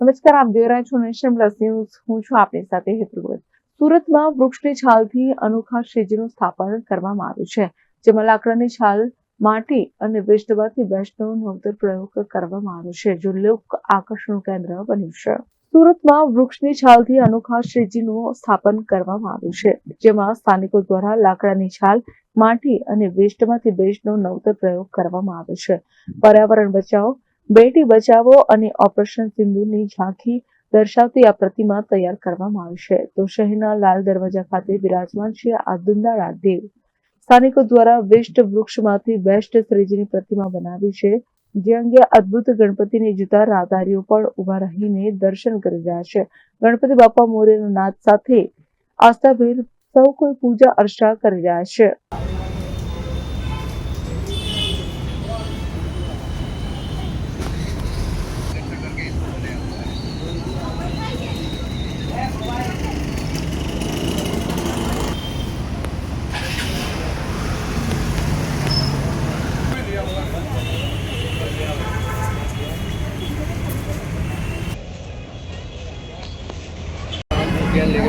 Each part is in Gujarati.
નમસ્કાર, આપ જોઈ છો નેશન પ્લસ હું છું આપની સાથે હેતુગત સુરતમાં વૃક્ષની છાલથી અનોખા શેજીનું સ્થાપન કરવામાં આવ્યું છે, જેમાં લાકડાની છાલ, માટી અને વેસ્ટમાંથી બેસ્ટનો નવતર પ્રયોગ કરવામાં આવ્યો છે, જો લોક આકર્ષણનું કેન્દ્ર બન્યું છે. સુરતમાં વૃક્ષની છાલથી અનોખા શ્રીજીનું સ્થાપન કરવામાં આવ્યું છે, જેમાં સ્થાનિકો દ્વારા લાકડાની છાલ, માટી અને વેસ્ટમાંથી બેસ્ટનો નવતર પ્રયોગ કરવામાં આવ્યો છે. પર્યાવરણ બચાવો બેટી બચાવો અને ઓપરેશન સિંધુની ઝાંખી દર્શાવતી આ પ્રતિમા તૈયાર કરવામાં આવી છે. તો શહેરના લાલ દરવાજા ખાતે બિરાજમાન છે આ દુંદાળા દેવ. સ્થાનિકો દ્વારા વેસ્ટ વૃક્ષમાંથી બેસ્ટ શ્રીજીની પ્રતિમા બનાવી છે. જે અંગે અદ્ભુત ગણપતિને જુદા રાહદારીઓ પણ ઊભા રહીને દર્શન કરી રહ્યા છે. ગણપતિ બાપા મોર્યના નાદ સાથે આસ્થાભેર સૌ કોઈ પૂજા અર્ચના કરી રહ્યા છે. तू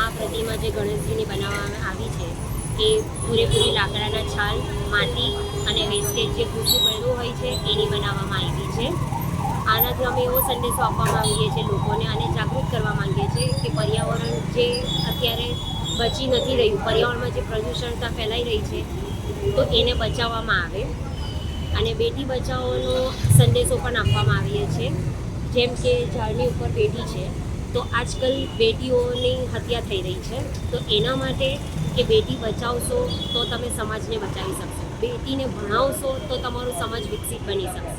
આ પ્રતિમા જે ગણેશજીની બનાવવામાં આવી છે એ પૂરેપૂરી લાકડાના છાલ, માટી અને વેસ્ટેજ જે ભૂસું પડ્યું હોય છે, એની બનાવવામાં આવી છે. આનાથી અમે એવો સંદેશો આપવા માંગીએ છીએ લોકોને અને જાગૃત કરવા માંગીએ છીએ કે પર્યાવરણ જે અત્યારે બચી નથી રહ્યું, પર્યાવરણમાં જે પ્રદૂષણતા ફેલાઈ રહી છે, તો એને બચાવવામાં આવે. અને બેટી બચાવોનો સંદેશો પણ આપવામાં આવીએ છીએ. જેમ કે ઝાડની ઉપર બેટી છે તો આજકાલ બેટીઓની હત્યા થઈ રહી છે. તો એના માટે કે બેટી બચાવશો તો તમે સમાજને બચાવી શકશો. બેટીને ભણાવશો તો તમારો સમાજ વિકસિત બની શકશે.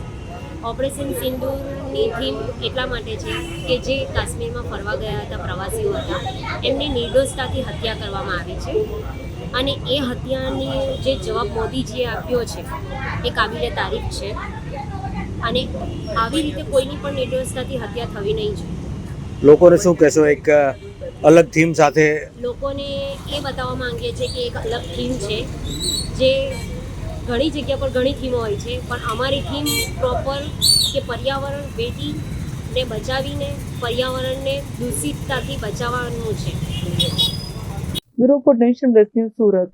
ઓપરેશન સિંદૂરની થીમ એટલા માટે છે કે જે કાશ્મીરમાં ફરવા ગયા હતા પ્રવાસીઓ હતા, એમની નિર્દોષતાથી હત્યા કરવામાં આવી છે. અને એ હત્યાની જે જવાબ મોદીજીએ આપ્યો છે, એ કાબિલે તારીફ છે. અને આવી રીતે કોઈની પણ નિર્દોષતાથી હત્યા થવી નહીં જોઈએ. લોકોને શું કહેશો? એક અલગ થીમ સાથે? લોકોને એ બતાવવા માંગીએ છીએ કે એક અલગ થીમ છે જે ઘણી જગ્યા પર ઘણી થીમો હોય છે પણ અમારી થીમ પ્રોપર કે પર્યાવરણ બેટીને બચાવીને પર્યાવરણને દૂષિતતાથી બચાવવાનું છે. Bureau for nation plus news Surat.